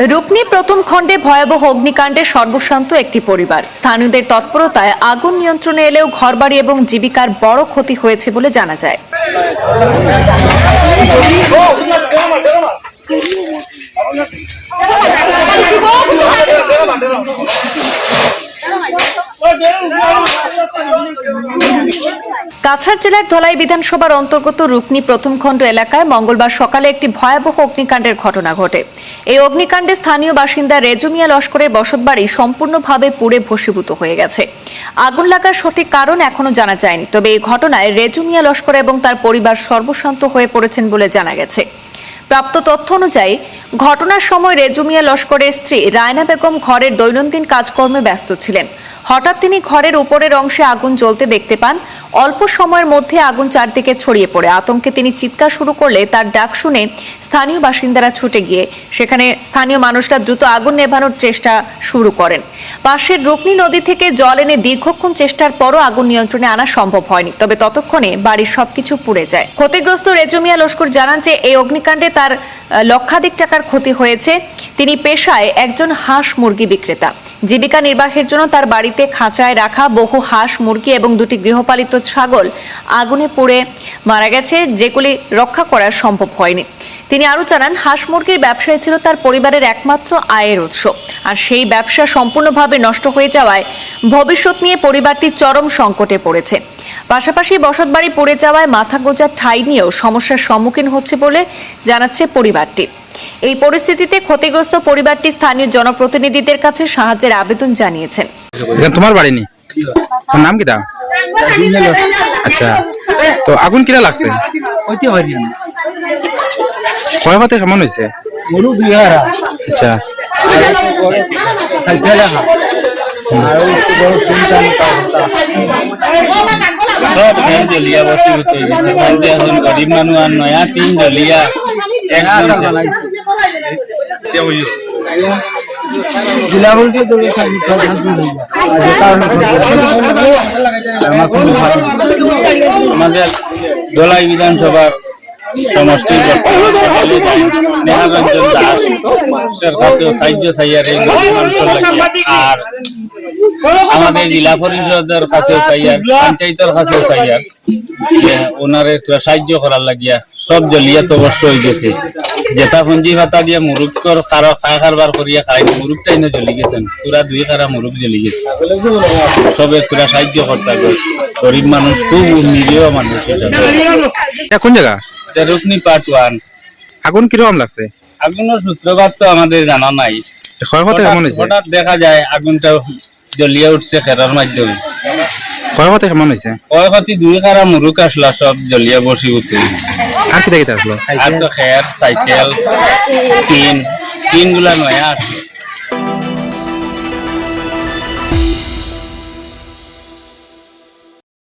রূপনী প্রথম খণ্ডে ভয়াবহ অগ্নিকাণ্ডে সর্বশান্ত একটি পরিবার। স্থানীয়দের তৎপরতায় আগুন নিয়ন্ত্রণে এলেও ঘরবাড়ি এবং জীবিকার বড় ক্ষতি হয়েছে বলে জানা যায়। কাছাড় জেলার ধলাই বিধানসভার অন্তর্গত রুকনি প্রথম খণ্ড এলাকায় মঙ্গলবার সকালে একটি ভয়াবহ অগ্নিকাণ্ডের ঘটনা ঘটে। এই অগ্নিকাণ্ডে স্থানীয় বাসিন্দা রেজুমিয়া লস্করের বসতবাড়ি সম্পূর্ণভাবে পুড়ে ভস্মীভূত হয়ে গেছে। আগুন লাগার সঠিক কারণ এখনও জানা যায়নি, তবে এই ঘটনায় রেজুমিয়া লস্কর এবং তার পরিবার সর্বশান্ত হয়ে পড়েছেন বলে জানা গেছে। প্রাপ্ত তথ্য অনুযায়ী, ঘটনার সময় রেজুমিয়া লস্করের স্ত্রী রায়না বেগম ঘরের দৈনন্দিন কাজকর্মে ব্যস্ত ছিলেন। হঠাৎ তিনি ঘরের উপরের অংশে আগুন জ্বলতে দেখতে পান। অল্প সময়ের মধ্যে আগুন চারদিকে ছড়িয়ে পড়ে। আতঙ্কে তিনি চিৎকার শুরু করলে তার ডাক শুনে স্থানীয় বাসিন্দারা ছুটে গিয়ে সেখানে স্থানীয় মানুষরা দ্রুত আগুন নেভানোর চেষ্টা শুরু করেন। পাশের রুকনি নদী থেকে জল এনে দীর্ঘক্ষণ চেষ্টার পরও আগুন নিয়ন্ত্রণে আনা সম্ভব হয়নি। তবে ততক্ষণে বাড়ির সবকিছু পুড়ে যায়। ক্ষতিগ্রস্ত রেজুমিয়া লস্কর জানান যে, এই অগ্নিকাণ্ডে তার লক্ষাধিক টাকার ক্ষতি হয়েছে। তিনি পেশায় একজন হাঁস মুরগি বিক্রেতা। জীবিকা নির্বাহের জন্য তার বাড়িতে খাঁচায় রাখা বহু হাঁস মুরগি এবং দুটি গৃহপালিত ছাগল আগুনে পুড়ে মারা গেছে, যেগুলি রক্ষা করা সম্ভব হয়নি। তিনি আরও জানান, হাঁস মুরগির ব্যবসায় ছিল তার পরিবারের একমাত্র আয়ের উৎস। আর সেই ব্যবসা সম্পূর্ণভাবে নষ্ট হয়ে যাওয়ায় ভবিষ্যৎ নিয়ে পরিবারটি চরম সংকটে পড়েছে। পাশাপাশি বসতবাড়ি পড়ে যাওয়ায় মাথা গোজার ঠাঁই নিয়েও সমস্যার সম্মুখীন হচ্ছে বলে জানাচ্ছে পরিবারটি। এই পরিস্থিতিতে ক্ষতিগ্রস্ত পরিবারটি স্থানীয় জনপ্রতিনিধিদের কাছে সাহায্যের আবেদন জানিয়েছেন। তোমার বাড়ি নি? তোমার নাম কি দা আচ্ছা তো আগুন কিরা লাগছে? কয় হতে কেমন হয়েছে আচ্ছা। আর সব ঘর জলিয়া বসে হতে গেছে বলতে এখন গরিব মানুষ আর নয়া তিন জলিয়া একদম জেলা বলতে তো আমাদের দোলাই বিধানসভার সমষ্টির নেহারঞ্জন দাস এর কাছেও সাহায্য চাইয়ার এই গরিব আর আমাদের জেলা পরিষদের কাছেও চাইয়ার পঞ্চায়েতের কাছেও চাইয়ার যে ওনারে একটু সাহায্য করার লাগিয়া সব জলিয়া তো অবশ্য হয়ে গেছে। যেটা পুঞ্জি ভাতা দিয়ে মুরুগর খারা খাই খারবার করিয়া খাই মুরুগটাই না জ্বলি গেছেন। তোরা দুই খারা মুরুগ জ্বলি গেছে। সবে তোরা সাহায্য করতে গরিব মানুষ খুব নিরীহ মানুষ এটা কোন জায়গা? এটা রুকনি পার্ট ওয়ান আগুন কীরকম লাগছে? আগুনের সূত্রপাত তো আমাদের জানা নাই। ক্ষয় হতে কেমন হয়েছে? হঠাৎ দেখা যায় আগুনটা জ্বলিয়ে উঠছে খেরার মাধ্যমে। ক্ষয় হতে কেমন হয়েছে? ক্ষয়ক্ষতি দুই খারা মুরুক আসলা সব জ্বলিয়ে বসে উঠে। আর কি দেখতে আসলো? আর তো খের সাইকেল টিন। টিনগুলা নয়া আসলো